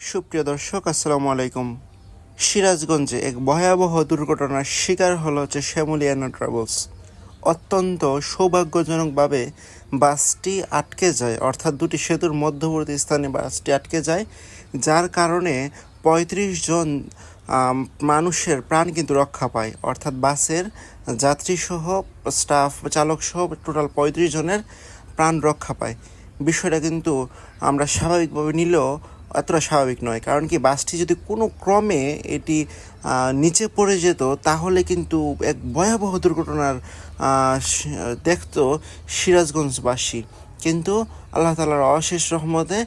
সুপ্রিয় দর্শক, আসসালামু আলাইকুম। সিরাজগঞ্জে এক ভয়াবহ দুর্ঘটনার শিকার হলো হচ্ছে শ্যামলিয়ানা ট্রাভেলস। অত্যন্ত সৌভাগ্যজনকভাবে বাসটি আটকে যায়, অর্থাৎ দুটি সেতুর মধ্যবর্তী স্থানে বাসটি আটকে যায়, যার কারণে পঁয়ত্রিশ জন মানুষের প্রাণ কিন্তু রক্ষা পায়। অর্থাৎ বাসের যাত্রীসহ, স্টাফ চালক সহ টোটাল পঁয়ত্রিশ জনের প্রাণ রক্ষা পায়। বিষয়টা কিন্তু আমরা স্বাভাবিকভাবে নিলেও এতটা স্বাভাবিক নয়। কারণ কি, বাসটি যদি কোনো ক্রমে এটি নিচে পড়ে যেত, তাহলে কিন্তু এক ভয়াবহ দুর্ঘটনার দেখতো সিরাজগঞ্জবাসী। কিন্তু আল্লাহ তালার অশেষ রহমতে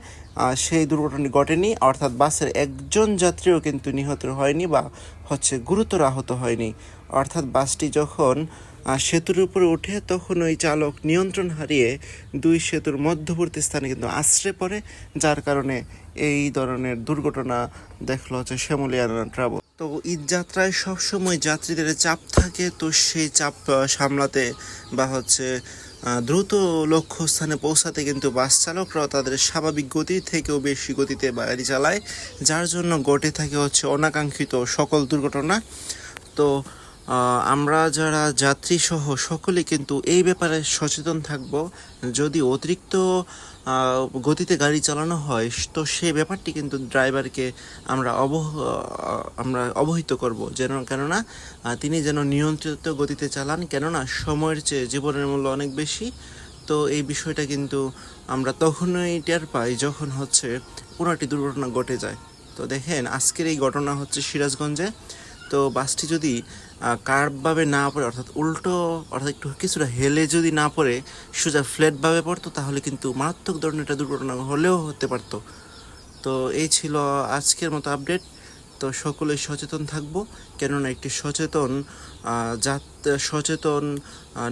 সেই দুর্ঘটনাটি ঘটেনি। অর্থাৎ বাসের একজন যাত্রীও কিন্তু নিহত হয়নি বা হচ্ছে গুরুতর আহত হয়নি। অর্থাৎ বাসটি যখন আহ, সেতুর উপরে ওঠে তখন ওই চালক নিয়ন্ত্রণ হারিয়ে দুই সেতুর মধ্যবর্তী স্থানে কিন্তু আশ্রে পড়ে যার কারণে এই ধরনের দুর্ঘটনা দেখল হচ্ছে শ্যামলিয়ানা ট্রাভেল। তো ঈদ যাত্রায় সবসময় যাত্রীদের চাপ থাকে তো সেই চাপ সামলাতে বা হচ্ছে দ্রুত লক্ষ্যস্থানে পৌঁছাতে কিন্তু বাস চালকরাও তাদের স্বাভাবিক গতি থেকেও বেশি গতিতে গাড়ি চালায় যার জন্য ঘটে থাকে হচ্ছে অনাকাঙ্ক্ষিত সকল দুর্ঘটনা। তো আমরা যারা যাত্রী সহ সকলে কিন্তু এই ব্যাপারে সচেতন থাকব। যদি অতিরিক্ত গতিতে গাড়ি চালানো হয়, তো সেই ব্যাপারটি কিন্তু ড্রাইভারকে আমরা অবহ আমরা অবহিত করব। যেন, কেননা তিনি যেন নিয়ন্ত্রিত গতিতে চালান, কেননা সময়ের চেয়ে জীবনের মূল্য অনেক বেশি। তো এই বিষয়টা কিন্তু আমরা তখনই টের পাই যখন হচ্ছে একটি দুর্ঘটনা ঘটে যায়। তো দেখেন, আজকের এই ঘটনা হচ্ছে সিরাজগঞ্জে। তো বাসটি যদি কার্ভভাবে না পড়ে, অর্থাৎ উল্টো, অর্থাৎ একটু কিছুটা হেলে যদি না পড়ে, সোজা ফ্ল্যাটভাবে পড়তো, তাহলে কিন্তু মারাত্মক ধরনের একটা দুর্ঘটনা হলেও হতে পারতো। তো এই ছিল আজকের মতো আপডেট তো সকলে সচেতন থাকব। কেননা একটি সচেতন যাত সচেতন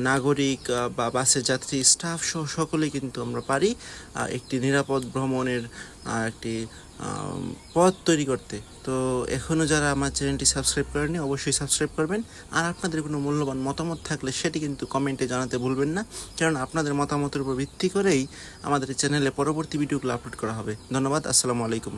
নাগরিক বা বাসের যাত্রী, স্টাফ সহ সকলে কিন্তু আমরা পারি একটি নিরাপদ ভ্রমণের একটি পথ তৈরি করতে। তো এখনও যারা আমার চ্যানেলটি সাবস্ক্রাইব করেনি অবশ্যই সাবস্ক্রাইব করবেন। আর আপনাদের কোনো মূল্যবান মতামত থাকলে সেটি কিন্তু কমেন্টে জানাতে ভুলবেন না। কারণ আপনাদের মতামতের উপর ভিত্তি করেই আমাদের চ্যানেলে পরবর্তী ভিডিওগুলো আপলোড করা হবে। ধন্যবাদ, আসসালামু আলাইকুম।